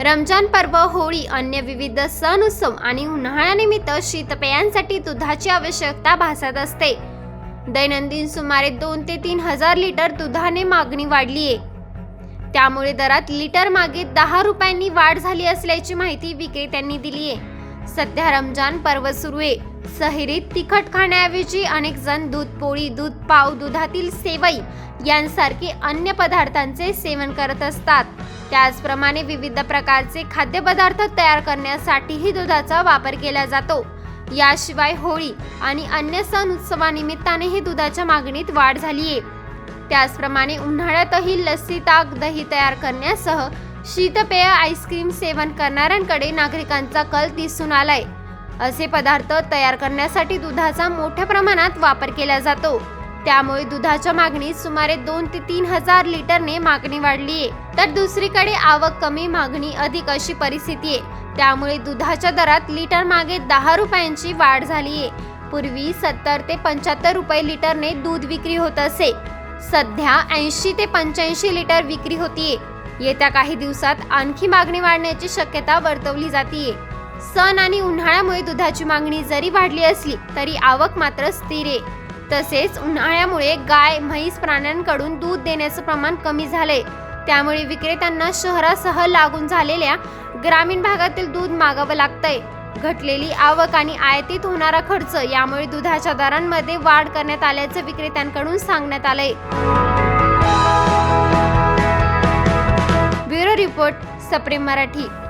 रमजान पर्व होळी अन्य विविध सण उत्सव आणि उन्हाळ्यानिमित्त शीतपेयांसाठी दुधाची आवश्यकता भासत असते. दैनंदिन सुमारे दोन ते तीन हजार लिटर दुधाने मागणी वाढली आहे त्यामुळे दरात लिटर मागे दहा रुपयांनी वाढ झाली असल्याची माहिती विक्रेत्यांनी दिली आहे सध्या रमजान पर्व सुरू आहे. सहरीत तिखट खाण्याऐवजी अनेक जण दूध पोळी दूध पाव दुधातील सेवई यांसारखे अन्य पदार्थांचे सेवन करत असतात. त्याचप्रमाणे विविध प्रकारचे खाद्यपदार्थ तयार करण्यासाठीही दुधाचा वापर केला जातो. याशिवाय होळी आणि अन्य सण उत्सवानिमित्तानेही दुधाच्या मागणीत वाढ झाली आहे त्याचप्रमाणे उन्हाळ्यातही लस्सी ताक दही तयार करण्यासह शीतपेय आईस्क्रीम सेवन करणाऱ्यांकडे नागरिकांचा कल दिसून आलाय. असे पदार्थ तयार करण्यासाठी दुधाचा मोठ्या प्रमाणात वापर केला जातो. त्यामुळे दुधाच्या मागणीत सुमारे दोन ते तीन हजार लिटरने मागणी वाढली आहे. तर दुसरीकडे आवक कमी मागणी अधिक अशी परिस्थिती आहे. त्यामुळे दुधाच्या दरात लिटर मागे दहा रुपयांची वाढ झाली आहे. पूर्वी सत्तर ते पंच्याहत्तर रुपये लिटरने दूध विक्री होत असे. सध्या ऐंशी ते पंच्याऐंशी लिटर विक्री होतीये. येत्या काही दिवसात आणखी मागणी वाढण्याची शक्यता वर्तवली जातीये. सण आणि उन्हाळ्यामुळे दुधाची मागणी जरी वाढली असली तरी आवक मात्र स्थिर आहे. तसेच उन्हाळ्यामुळे गाय म्हैस प्राण्यांकडून दूध देण्याचं प्रमाण कमी झालंय. त्यामुळे विक्रेत्यांना शहरासह लागून झालेल्या ग्रामीण भागातील दूध मागावं लागतंय. घटलेली आवक आणि आयातीत होणारा खर्च यामुळे दुधाच्या दरांमध्ये वाढ करण्यात आल्याचं विक्रेत्यांकडून सांगण्यात आलंय. रिपोर्ट सप्रेम मराठी.